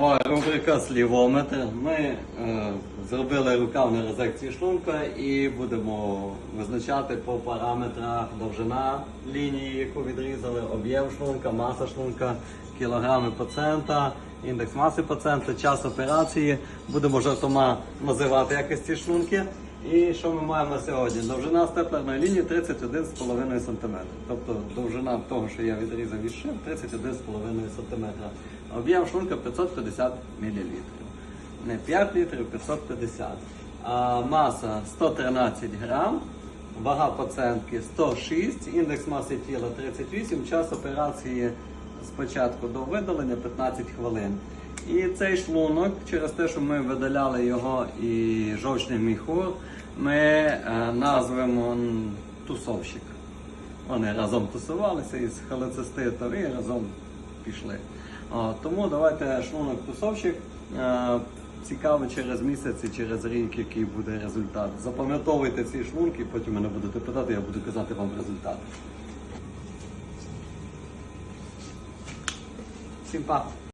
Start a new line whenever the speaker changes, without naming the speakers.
Рубрика слівометр. Ми е, зробили рукавну резекцію шлунка і будемо визначати по параметрах довжина лінії, яку відрізали, об'єм шлунка, маса шлунка, кілограми пацієнта, індекс маси пацієнта, час операції. Будемо жартома називати якості шлунки. І що ми маємо на сьогодні? Довжина степлерної лінії 31,5 см. Тобто довжина того, що я відрізав від шив, 31,5 см. Об'єм шлунка 550 мл. Не 5 літрів, 550. А маса 113 грам. Вага пацієнтки 106, індекс маси тіла 38, час операції спочатку до видалення 15 хвилин. І цей шлунок, через те, що ми видаляли його і жовчний міхур, ми е, назвемо тусовщик. Вони разом тусувалися із холециститом і разом пішли. Тому давайте шлунок тусовщик. Е, Цікаво через місяць і через рік, який буде результат. Запам'ятовуйте ці шлунки, потім мене будете питати, я буду казати вам результат. Всім па!